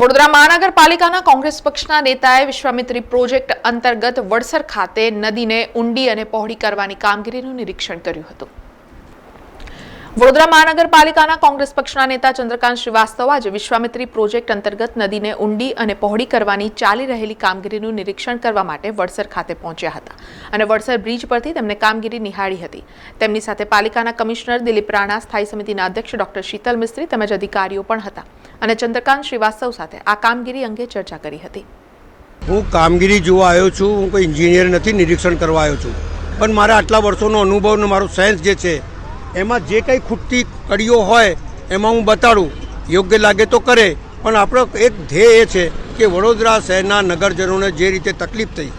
વડોદરા મહાનગરપાલિકાના કોંગ્રેસ પક્ષના નેતાએ વિશ્વામિત્રી પ્રોજેક્ટ અંતર્ગત વડસર ખાતે નદીને ઊંડી અને પહોળી કરવાની કામગીરીનું નિરીક્ષણ કર્યું હતું. વડોદરા મહાનગરપાલિકાના કોંગ્રેસ પક્ષના નેતા ચંદ્રકાંત શ્રીવાસ્તવ આજે વિશ્વામિત્રી પ્રોજેક્ટ અંતર્ગત નદીને ઊંડી અને પહોળી કરવાની ચાલી રહેલી કામગીરીનું નિરીક્ષણ કરવા માટે વડસર ખાતે પહોંચ્યા હતા અને વડસર બ્રિજ પરથી તેમને કામગીરી નિહાળી હતી. તેમની સાથે પાલિકાના કમિશનર દિલીપ રાણા, સ્થાયી સમિતિના અધ્યક્ષ ડોક્ટર શીતલ મિસ્ત્રી તેમજ અધિકારીઓ પણ હતા અને ચંદ્રકાંત શ્રીવાસ્તવ સાથે આ કામગીરી અંગે ચર્ચા કરી હતી. હું કામગીરી જોવા આવ્યો છું, હું કોઈ ઇન્જિનિયર નથી, નિરીક્ષણ કરવા આવ્યો છું. પણ મારા આટલા વર્ષોનો અનુભવ મારો સેન્સ જે છે એમાં જે કંઈ ખૂટતી કડીઓ હોય, એમાં હું બતાડું. યોગ્ય લાગે તો કરે. પણ આપણો એક ધ્યેય એ છે કે વડોદરા શહેરના નગરજનોને જે રીતે તકલીફ થઈ,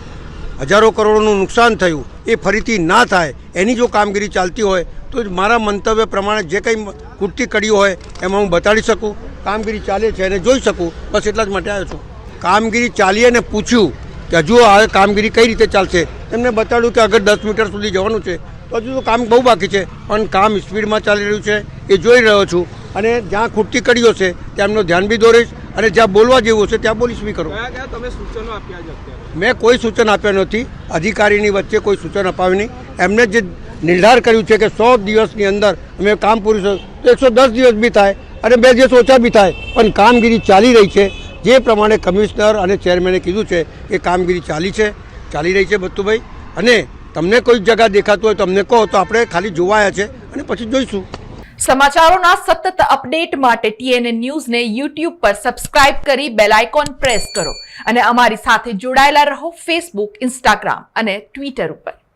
હજારો કરોડોનું નુકસાન થયું, એ ફરીથી ના થાય, એની જો કામગીરી ચાલતી હોય, તો મારા મંતવ્ય પ્રમાણે જે કંઈ ખૂટતી કડીઓ હોય, એમાં હું બતાડી શકું. કામગીરી ચાલે છે એને જોઈ શકું. બસ એટલા જ માટે આવ્યો છું. કામગીરી ચાલી અને પૂછ્યું. કે હજુ આ કામગીરી કઈ રીતે ચાલશે? એમને બતાડ્યું કે અગર દસ મીટર સુધી જવાનું છે તો હજુ તો કામ બહુ બાકી છે. પણ કામ સ્પીડમાં ચાલી રહ્યું છે એ જોઈ રહ્યો છું. અને જ્યાં ખૂટતી કડીઓ છે ત્યાં એમનું ધ્યાન બી દોરીશ અને જ્યાં બોલવા જેવું છે ત્યાં બોલીશ બી કરો. કયા કયા તમે સૂચનો આપ્યા મેં કોઈ સૂચન આપ્યા નથી. અધિકારીની વચ્ચે કોઈ સૂચન અપાવી નહીં. એમને જે નિર્ધાર કર્યું છે કે સો દિવસની અંદર અમે કામ પૂરું તો એકસો દસ દિવસ બી થાય અને બે દિવસ ઓછા બી થાય. પણ કામગીરી ચાલી રહી છે. જે પ્રમાણે કમિશનર અને ચેરમેને કીધું છે કે કામગીરી ચાલી છે, ચાલી રહી છે બત્તુભાઈ. અને તમને કોઈ જગા દેખાતું હોય, તમને કહો તો આપણે ખાલી જોવાયા છે અને પછી જોઈશું. સમાચારોના સતત અપડેટ માટે ટીએનએ ન્યૂઝને યુટ્યુબ પર સબસ્ક્રાઇબ કરી બેલ આઇકોન પ્રેસ કરો. અને અમારી સાથે જોડાયેલા રહો ફેસબુક, ઇન્સ્ટાગ્રામ અને ટ્વિટર ઉપર.